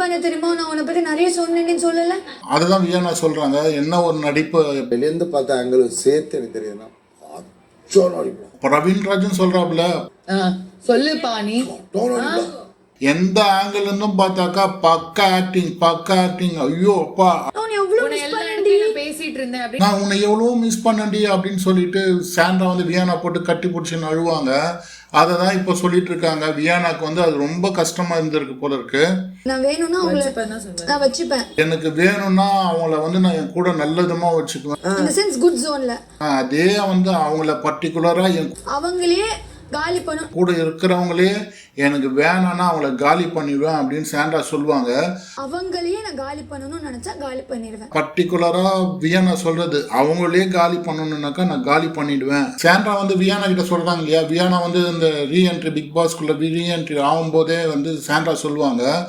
பண்ண தெரியுமா? நான் உன்னை பத்தி நிறைய சொன்னேன்னு சொல்லல? அதுதான் வியானா சொல்றாங்க. என்ன ஒரு நடிப்பு? வெளியேந்து பார்த்த ஆங்கிள் சேர்த்து எனக்கு தெரியுதுன்னா அச்சோ நடிப்போம் பிரவீன் ராஜன் சொல்றாப்புல. ஆ, சொல்லுப்பா நீ. எந்த ஆங்கிள் இருந்தும் பார்த்தாக்கா பக்கா ஆக்டிங் பக்கா ஆக்டிங் ஐயோ அப்பா. அப்படின்னு நான் உன்னை எவ்வளோ மிஸ் பண்ணண்டி அப்படின்னு சொல்லிட்டு சாண்ட்ரா வந்து வியானா போட்டு கட்டி பிடிச்சின்னு அழுவாங்க. அதை தான் இப்போ சொல்லிட்டு இருக்காங்க. வியானாக்கு வந்து அது ரொம்ப கஷ்டமா இருந்திருக்கு போல இருக்கு. நான் வேணும்னா அவங்கள. நான் வச்சுப்பேன். எனக்கு வேணும்னா அவங்கள வந்து நான் என் கூட நல்ல விதமா வச்சுக்குவேன். இந்த சென்ஸ் குட் ஜோன்ல ஆஹ் அதே வந்து அவங்கள பர்டிகுலரா அவங்களே காலி பண்ணும் கூட இருக்கிறவங்களே எனக்கு வேணான்னா அவங்கள காலி பண்ணிடுவேன் அப்படின்னு சாண்ட்ரா சொல்லுவாங்க. அவங்களையே நான் காலி பண்ணணும்னு நினைச்சா காலி பண்ணிடுவேன். பர்டிகுலரா வியானா சொல்றது அவங்களே காலி பண்ணணும்னாக்கா நான் காலி பண்ணிடுவேன். சாண்ட்ரா வந்து வியானா கிட்ட சொல்றாங்க இல்லையா? வியானா வந்து இந்த ரீஎன்ட்ரி பிக் பாஸ்க்குள்ள ரீஎன்ட்ரி ஆகும்போதே வந்து சாண்ட்ரா சொல்லுவாங்க.